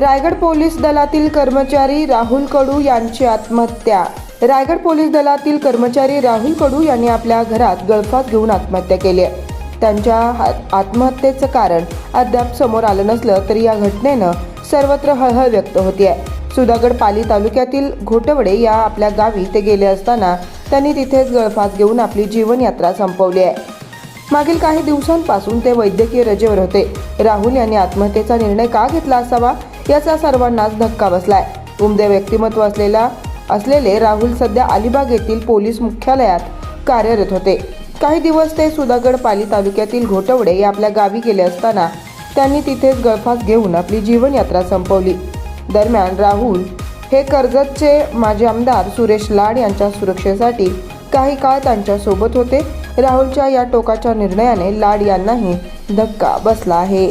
Raigad police दलातील कर्मचारी राहुल कडू यांची आत्महत्या. रायगड पोलीस दलातील कर्मचारी राहुल कडू यांनी आपल्या घरात गळफास घेऊन आत्महत्या केली आहे. त्यांच्या आत्महत्येचं कारण अद्याप समोर आलं नसलं तरी या घटनेनं सर्वत्र हळहळ व्यक्त होतीये. सुधागड पाली तालुक्यातील घोटवडे या आपल्या गावी ते गेले असताना त्यांनी तिथेच गळफास घेऊन आपली जीवनयात्रा संपवली आहे. मागील काही दिवसांपासून ते वैद्यकीय रजेवर होते. राहुल यांनी आत्महत्येचा निर्णय का घेतला असावा? याचा सर्वांनाच धक्का बसलाय. उमदे व्यक्तिमत्व असलेला असलेले राहुल सध्या अलिबाग येथील पोलीस मुख्यालयात कार्यरत होते. काही दिवस ते सुधागड पाली तालुक्यातील घोटवडे या आपल्या गावी गेले असताना त्यांनी तिथेच गळफास घेऊन आपली जीवनयात्रा संपवली. दरम्यान राहुल हे कर्जतचे माजी आमदार सुरेश लाड यांच्या सुरक्षेसाठी काही काळ त्यांच्यासोबत होते. राहुलच्या या टोकाच्या निर्णयाने लाड यांनाही धक्का बसला आहे.